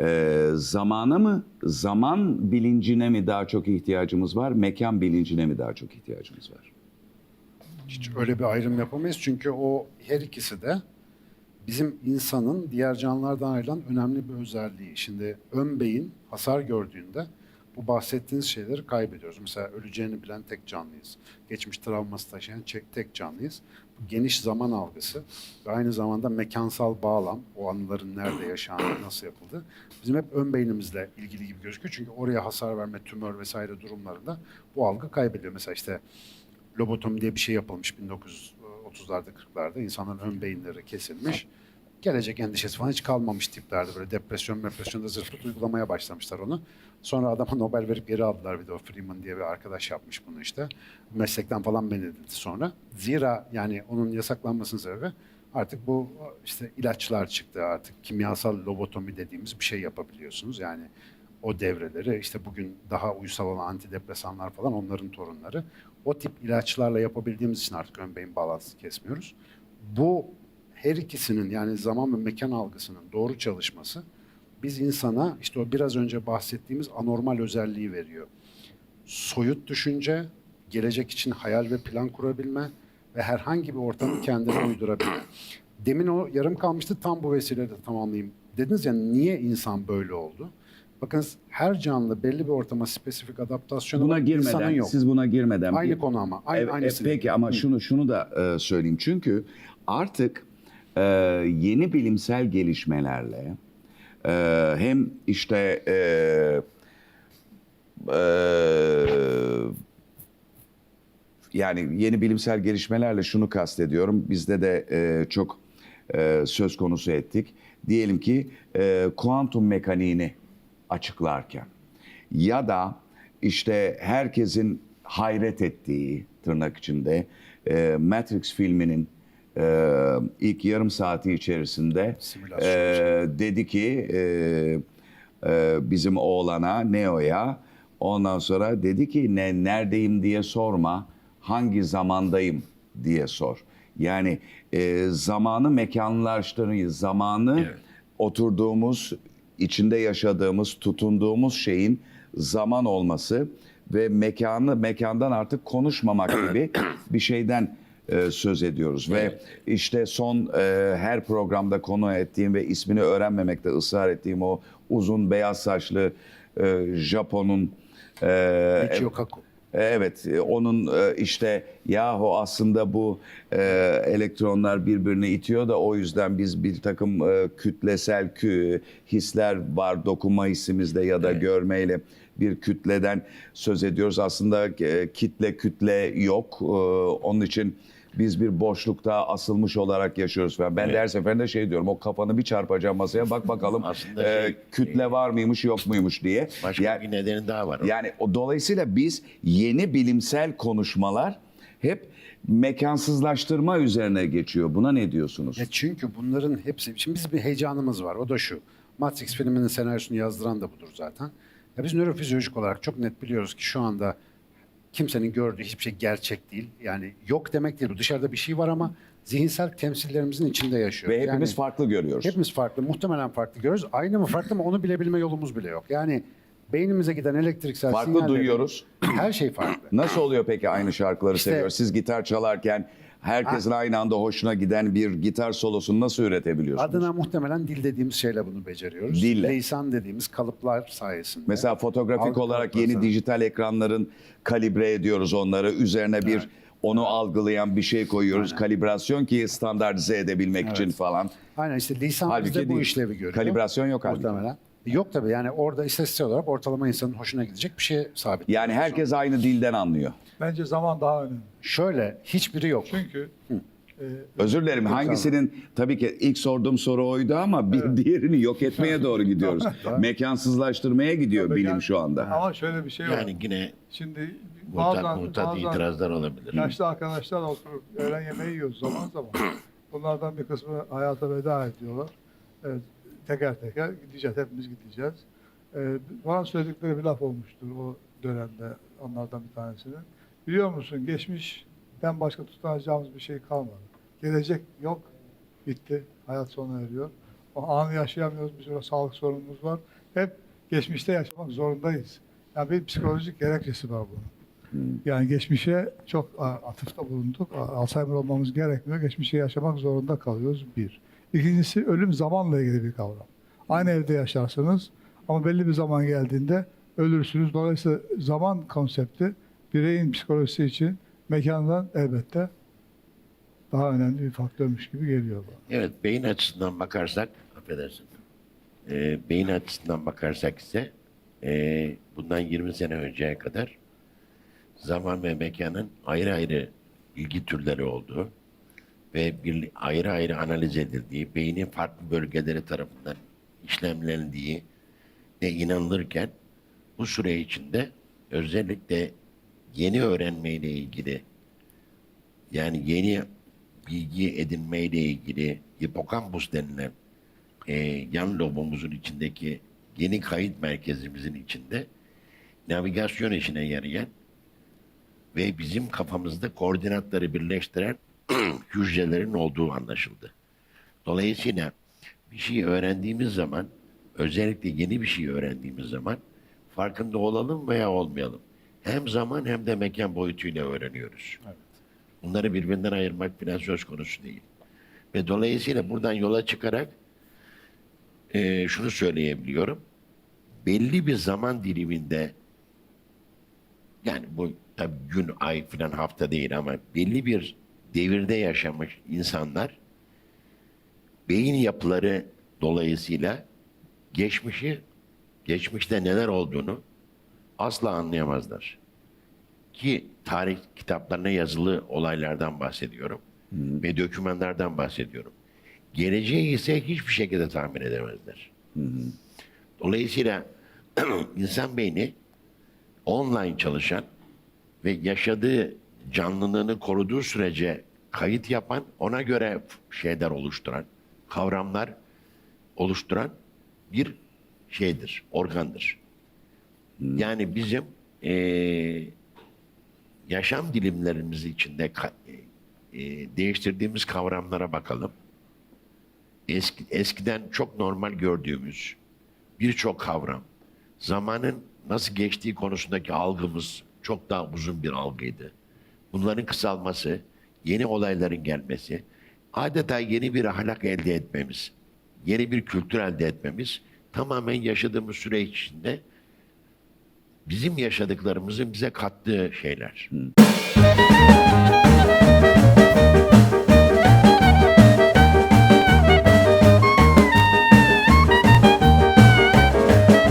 Ee, zamana mı, zaman bilincine mi daha çok ihtiyacımız var, mekan bilincine mi daha çok ihtiyacımız var? Hiç öyle bir ayrım yapamayız çünkü o her ikisi de bizim insanın diğer canlılardan ayrılan önemli bir özelliği. Şimdi ön beyin hasar gördüğünde bu bahsettiğiniz şeyleri kaybediyoruz. Mesela öleceğini bilen tek canlıyız. Geçmiş travması taşıyan tek canlıyız. Bu geniş zaman algısı ve aynı zamanda mekansal bağlam, o anıların nerede yaşandığı, nasıl yapıldığı bizim hep ön beynimizle ilgili gibi gözüküyor. Çünkü oraya hasar verme, tümör vesaire durumlarında bu algı kaybediyor. Mesela işte lobotomi diye bir şey yapılmış 1930'larda 40'larda insanların ön beyinleri kesilmiş. Gelecek endişesi falan hiç kalmamış tiplerde böyle depresyon depresyonda zırhlık uygulamaya başlamışlar onu. Sonra adama Nobel verip geri aldılar bir de o Freeman diye bir arkadaş yapmış bunu işte. Meslekten falan men edildi sonra. Zira yani onun yasaklanmasının sebebi artık bu işte ilaçlar çıktı artık kimyasal lobotomi dediğimiz bir şey yapabiliyorsunuz. Yani o devreleri işte bugün daha uysal olan antidepresanlar falan onların torunları. O tip ilaçlarla yapabildiğimiz için artık ön beyin bağlantısını kesmiyoruz. Bu her ikisinin yani zaman ve mekan algısının doğru çalışması biz insana işte o biraz önce bahsettiğimiz anormal özelliği veriyor. Soyut düşünce, gelecek için hayal ve plan kurabilme ve herhangi bir ortamı kendine uydurabilme. Demin o yarım kalmıştı tam bu vesileyle tamamlayayım. Dediniz ya niye insan böyle oldu? Bakınız her canlı belli bir ortama spesifik adaptasyonu Buna var, insanın girmeden, yok. siz buna girmeden Aynı bir- konu ama. Aynı, e, aynısı. peki ama şunu şunu da e, söyleyeyim çünkü artık e, yeni bilimsel gelişmelerle e, hem işte e, e, yani yeni bilimsel gelişmelerle şunu kastediyorum. Bizde de e, çok e, söz konusu ettik. Diyelim ki e, kuantum mekaniğini açıklarken ya da işte herkesin hayret ettiği tırnak içinde e, Matrix filminin e, ilk yarım saati içerisinde e, dedi ki e, e, bizim oğlana Neo'ya ondan sonra dedi ki ne neredeyim diye sorma hangi zamandayım diye sor. Yani e, zamanı mekanlaştırmayı, zamanı oturduğumuz, içinde yaşadığımız, tutunduğumuz şeyin zaman olması ve mekanı mekandan artık konuşmamak gibi bir şeyden e, söz ediyoruz ve işte son e, her programda konu ettiğim ve ismini öğrenmemekte ısrar ettiğim o uzun beyaz saçlı e, Japon'un e, Michio Kaku. Evet, e, onun e, işte yahu aslında bu e, elektronlar birbirini itiyor da o yüzden biz bir takım e, kütlesel kü, hisler var dokunma hissimizde ya da görmeyle bir kütleden söz ediyoruz. Aslında e, kitle kütle yok. E, onun için biz bir boşlukta asılmış olarak yaşıyoruz falan. Ben de her seferinde şey diyorum o kafanı bir çarpacağım masaya bak bakalım e, şey- kütle var mıymış yok muymuş diye. Başka Yani- bir nedeni daha var. yani o dolayısıyla biz yeni bilimsel konuşmalar hep mekansızlaştırma üzerine geçiyor. Buna ne diyorsunuz? Ya çünkü bunların hepsi, şimdi bizim bir heyecanımız var. O da şu. Matrix filminin senaryosunu yazdıran da budur zaten. Ya biz nörofizyolojik olarak çok net biliyoruz ki şu anda kimsenin gördüğü hiçbir şey gerçek değil. Yani yok demek değil. Dışarıda bir şey var ama zihinsel temsillerimizin içinde yaşıyor. Ve hepimiz Yani farklı görüyoruz. Hepimiz farklı. Muhtemelen farklı görüyoruz. Aynı mı farklı mı onu bilebilme yolumuz bile yok. Yani beynimize giden elektriksel Farklı sinyallerin- duyuyoruz. Her şey farklı. Nasıl oluyor peki aynı şarkıları İşte- seviyor? Siz gitar çalarken herkesin aynı anda hoşuna giden bir gitar solosunu nasıl üretebiliyorsunuz? Adına muhtemelen dil dediğimiz şeyle bunu beceriyoruz. Dille. Lisan dediğimiz kalıplar sayesinde. Mesela fotoğrafik Algı olarak yeni sayesinde. dijital ekranların kalibre ediyoruz onları. Üzerine bir onu algılayan bir şey koyuyoruz. Aynen. Kalibrasyon ki standartize edebilmek için falan. Aynen işte lisan bizde bu işlevi görüyor. Kalibrasyon yok halbuki. Muhtemelen. Yok tabii yani orada istatistiksel olarak ortalama insanın hoşuna gidecek bir şey sabit. Yani herkes aynı dilden anlıyor. Bence zaman daha önemli. Şöyle hiçbiri yok. Çünkü e, Özür dilerim. Hangisinin tabii ki ilk sorduğum soru oydu ama bir diğerini yok etmeye doğru gidiyoruz. Mekansızlaştırmaya gidiyor Tabii bilim yani- şu anda. ama şöyle bir şey var. Yani yine Şimdi bazen, muhtat bazen itirazlar olabilir. yaşlı arkadaşlar oturup öğlen yemeği yiyoruz zaman zaman. Bunlardan bir kısmı hayata veda ediyorlar. Evet, teker teker gideceğiz, hepimiz gideceğiz. Ee, bana söyledikleri bir laf olmuştur o dönemde onlardan bir tanesinin. Biliyor musun geçmişten başka tutunacağımız bir şey kalmadı. Gelecek yok, bitti, hayat sona eriyor. O anı yaşayamıyoruz. Bir sürü sağlık sorunumuz var. Hep geçmişte yaşamak zorundayız. Yani bir psikolojik gerekçesi var bunun. Yani geçmişe çok atıfta bulunduk. Alzheimer olmamız gerekmiyor. Geçmişi yaşamak zorunda kalıyoruz. Bir. İkincisi ölüm zamanla ilgili bir kavram. Aynı evde yaşarsınız ama belli bir zaman geldiğinde ölürsünüz. Dolayısıyla zaman konsepti bireyin psikolojisi için mekandan elbette daha önemli bir faktörmüş gibi geliyor bana. Evet, beyin açısından bakarsak, affedersin, Ee, beyin açısından bakarsak ise ee, bundan 20 sene önceye kadar zaman ve mekanın ayrı ayrı ilgi türleri olduğu ve bir, ayrı ayrı analiz edildiği, beynin farklı bölgeleri tarafından işlemlendiği de inanılırken bu süre içinde özellikle yeni öğrenmeyle ilgili yani yeni bilgi edinmeyle ilgili hipokampus denilen e, yan lobumuzun içindeki yeni kayıt merkezimizin içinde navigasyon işine yarayan ve bizim kafamızda koordinatları birleştiren hücrelerin olduğu anlaşıldı. Dolayısıyla bir şey öğrendiğimiz zaman, özellikle yeni bir şey öğrendiğimiz zaman farkında olalım veya olmayalım. Hem zaman hem de mekan boyutuyla öğreniyoruz. Bunları birbirinden ayırmak falan söz konusu değil. Ve dolayısıyla buradan yola çıkarak eee, şunu söyleyebiliyorum. Belli bir zaman diliminde yani bu tabii gün, ay falan hafta değil ama belli bir devirde yaşamış insanlar beyin yapıları dolayısıyla geçmişi, geçmişte neler olduğunu asla anlayamazlar. Ki tarih kitaplarına yazılı olaylardan bahsediyorum ve dokümanlardan bahsediyorum. Geleceği ise hiçbir şekilde tahmin edemezler. Dolayısıyla insan beyni online çalışan ve yaşadığı canlılığını koruduğu sürece kayıt yapan, ona göre şeyler oluşturan, kavramlar oluşturan bir şeydir, organdır. Yani bizim eee, yaşam dilimlerimiz içinde ka- eee, değiştirdiğimiz kavramlara bakalım. Eski, eskiden çok normal gördüğümüz birçok kavram, zamanın nasıl geçtiği konusundaki algımız çok daha uzun bir algıydı. Bunların kısalması, yeni olayların gelmesi, adeta yeni bir ahlak elde etmemiz, yeni bir kültür elde etmemiz tamamen yaşadığımız süre içinde bizim yaşadıklarımızın bize kattığı şeyler.